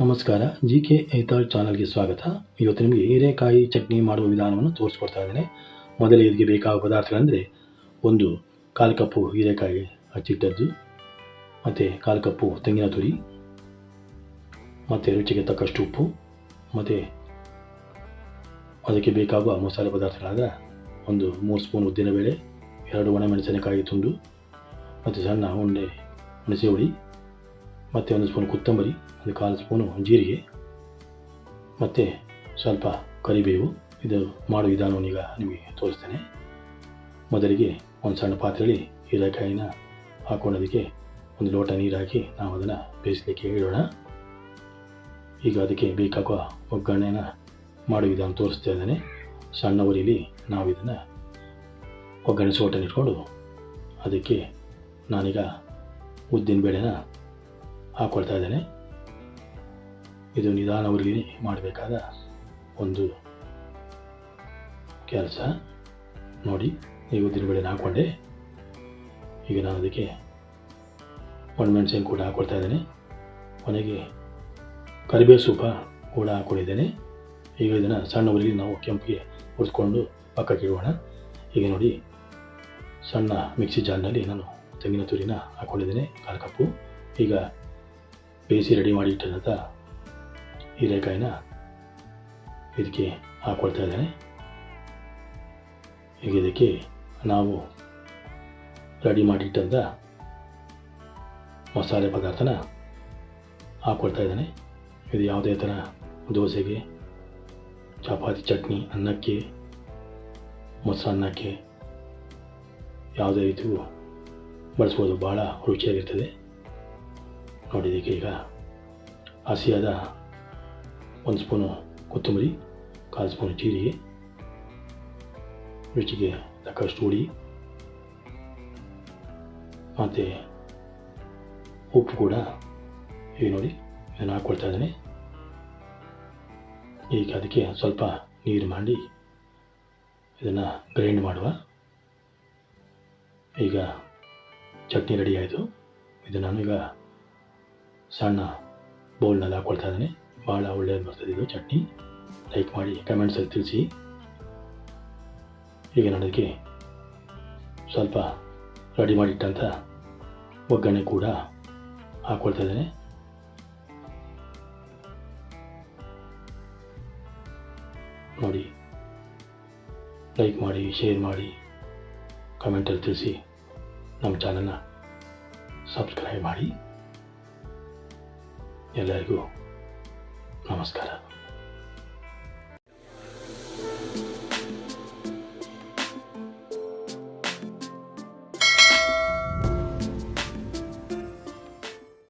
ನಮಸ್ಕಾರ. G K Aithal ಚಾನಲ್ಗೆ ಸ್ವಾಗತ. ಇವತ್ತು ನಿಮಗೆ ಹೀರೆಕಾಯಿ ಚಟ್ನಿ ಮಾಡುವ ವಿಧಾನವನ್ನು ತೋರಿಸ್ಕೊಡ್ತಾ ಇದ್ದೇನೆ. ಮೊದಲೇ ಇದಕ್ಕೆ ಬೇಕಾಗುವ ಪದಾರ್ಥಗಳಂದರೆ, ಒಂದು ಕಾಲು ಕಪ್ಪು ಹೀರೆಕಾಯಿ ಹಚ್ಚಿಟ್ಟದ್ದು ಮತ್ತು ಕಾಲು ಕಪ್ಪು ತೆಂಗಿನ ತುರಿ, ಮತ್ತು ರುಚಿಗೆ ತಕ್ಕಷ್ಟು ಉಪ್ಪು, ಮತ್ತು ಅದಕ್ಕೆ ಬೇಕಾಗುವ ಮಸಾಲೆ ಪದಾರ್ಥಗಳಾದ ಒಂದು ಮೂರು ಸ್ಪೂನ್ ಉದ್ದಿನಬೇಳೆ, ಎರಡು ಒಣಮೆಣಸಿನಕಾಯಿ ತುಂಡು, ಮತ್ತು ಸಣ್ಣ ಉಂಡೆ ಹುಣಸೆ ಹುಳಿ ಮತ್ತು ಒಂದು ಸ್ಪೂನ್ ಕೊತ್ತಂಬರಿ, ಒಂದು ಕಾಲು ಸ್ಪೂನು ಜೀರಿಗೆ, ಮತ್ತು ಸ್ವಲ್ಪ ಕರಿಬೇವು. ಇದು ಮಾಡೋ ವಿಧಾನವನ್ನು ಈಗ ನಿಮಗೆ ತೋರಿಸ್ತೇನೆ. ಮೊದಲಿಗೆ ಒಂದು ಸಣ್ಣ ಪಾತ್ರೆಯಲ್ಲಿ ಹೀರೆಕಾಯಿನ ಹಾಕೊಂಡೋದಕ್ಕೆ ಒಂದು ಲೋಟ ನೀರು ಹಾಕಿ ನಾವು ಅದನ್ನು ಬೇಯಿಸಲಿಕ್ಕೆ ಇಡೋಣ ಈಗ ಅದಕ್ಕೆ ಬೇಕಾಗುವ ಒಗ್ಗರಣೆನ ಮಾಡೋ ವಿಧಾನ ತೋರಿಸ್ತಾ ಇದ್ದೇನೆ. ಸಣ್ಣ ಉರಿಲಿ ನಾವು ಇದನ್ನು ಒಗ್ಗರಣೆ ಸೋಟನ್ನು ಇಟ್ಕೊಂಡು ಅದಕ್ಕೆ ನಾನೀಗ ಉದ್ದಿನ ಬೇಳೆನ ಹಾಕ್ಕೊಳ್ತಾ ಇದ್ದೇನೆ. ಇದು ನಿಧಾನವಾಗಿ ಮಾಡಬೇಕಾದ ಒಂದು ಕೆಲಸ. ನೋಡಿ, ನೀವು ಬೇಳೆನ ಹಾಕ್ಕೊಂಡೆ. ಈಗ ನಾನು ಅದಕ್ಕೆ ಒಣಮೆಣಸಿನ ಕೂಡ ಹಾಕ್ಕೊಳ್ತಾ ಇದ್ದೇನೆ. ಕೊನೆಗೆ ಕರಿಬೇವು ಸೂಪ ಕೂಡ ಹಾಕ್ಕೊಂಡಿದ್ದೇನೆ ಈಗ ಇದನ್ನು ಸಣ್ಣ ಉರಿಲಿ ನಾವು ಕೆಂಪಿಗೆ ಹುರಿಸ್ಕೊಂಡು ಪಕ್ಕಕ್ಕೆ ಇಡೋಣ. ಈಗ ನೋಡಿ, ಸಣ್ಣ ಮಿಕ್ಸಿ ಜಾರ್ನಲ್ಲಿ ನಾನು ತೆಂಗಿನ ತುರಿನ ಹಾಕ್ಕೊಂಡಿದ್ದೇನೆ ಕಾಲು ಕಪ್ಪು. ಈಗ ಬೇಯಿಸಿ ರೆಡಿ ಮಾಡಿ ಇಟ್ಟಿರೋಂಥ ಹೀರೆಕಾಯಿನ ಇದಕ್ಕೆ ಹಾಕ್ಕೊಳ್ತಾ ಇದ್ದೇನೆ. ಈಗ ಇದಕ್ಕೆ ನಾವು ರೆಡಿ ಮಾಡಿಟ್ಟಂಥ ಮಸಾಲೆ ಪದಾರ್ಥನ ಹಾಕ್ಕೊಳ್ತಾ ಇದ್ದೇನೆ. ಇದು ಯಾವುದೇ ಥರ ದೋಸೆಗೆ, ಚಪಾತಿ, ಚಟ್ನಿ, ಅನ್ನಕ್ಕೆ ಮೊಸರನ್ನಕ್ಕೆ ಯಾವುದೇ ರೀತಿಯೂ ಬಳಸ್ಬೋದು. ಭಾಳ ರುಚಿಯಾಗಿರ್ತದೆ. ನೋಡಿ ಇದಕ್ಕೆ ಈಗ ಹಸಿಯಾದ ಒಂದು ಸ್ಪೂನು ಕೊತ್ತಂಬರಿ ಕಾಲು ಸ್ಪೂನು ಜೀರಿಗೆ ರುಚಿಗೆ ತಕ್ಕಷ್ಟು ಹುಳಿ ಮತ್ತು ಉಪ್ಪು ಕೂಡ ಈಗ ನೋಡಿ ಇದನ್ನು ಹಾಕ್ಕೊಳ್ತಾ ಇದ್ದೀನಿ ಈಗ ಅದಕ್ಕೆ ಸ್ವಲ್ಪ ನೀರು ಮಾಡಿ ಇದನ್ನು ಗ್ರೈಂಡ್ ಮಾಡುವ ಈಗ ಚಟ್ನಿ ರೆಡಿ ಆಯಿತು ಇದು ನಾನೀಗ ಸಣ್ಣ ಬೌಲ್ನಲ್ಲಿ ಹಾಕ್ಕೊಳ್ತಾ ಇದ್ದೇನೆ ಭಾಳ ಒಳ್ಳೆಯದು ಬರ್ತದೆ ಇದು ಚಟ್ನಿ. ಲೈಕ್ ಮಾಡಿ ಕಮೆಂಟ್ಸಲ್ಲಿ ತಿಳಿಸಿ. ಈಗ ನನಗೆ ಸ್ವಲ್ಪ ರೆಡಿ ಮಾಡಿಟ್ಟಂಥ ಒಗ್ಗರಣೆ ಕೂಡ ಹಾಕ್ಕೊಳ್ತಾ ಇದ್ದೇನೆ ನೋಡಿ ಲೈಕ್ ಮಾಡಿ ಶೇರ್ ಮಾಡಿ ಕಮೆಂಟಲ್ಲಿ ತಿಳಿಸಿ. ನಮ್ಮ ಚಾನಲ್ನ ಸಬ್ಸ್ಕ್ರೈಬ್ ಮಾಡಿ. ಎಲ್ಲರಿಗೂ ನಮಸ್ಕಾರ.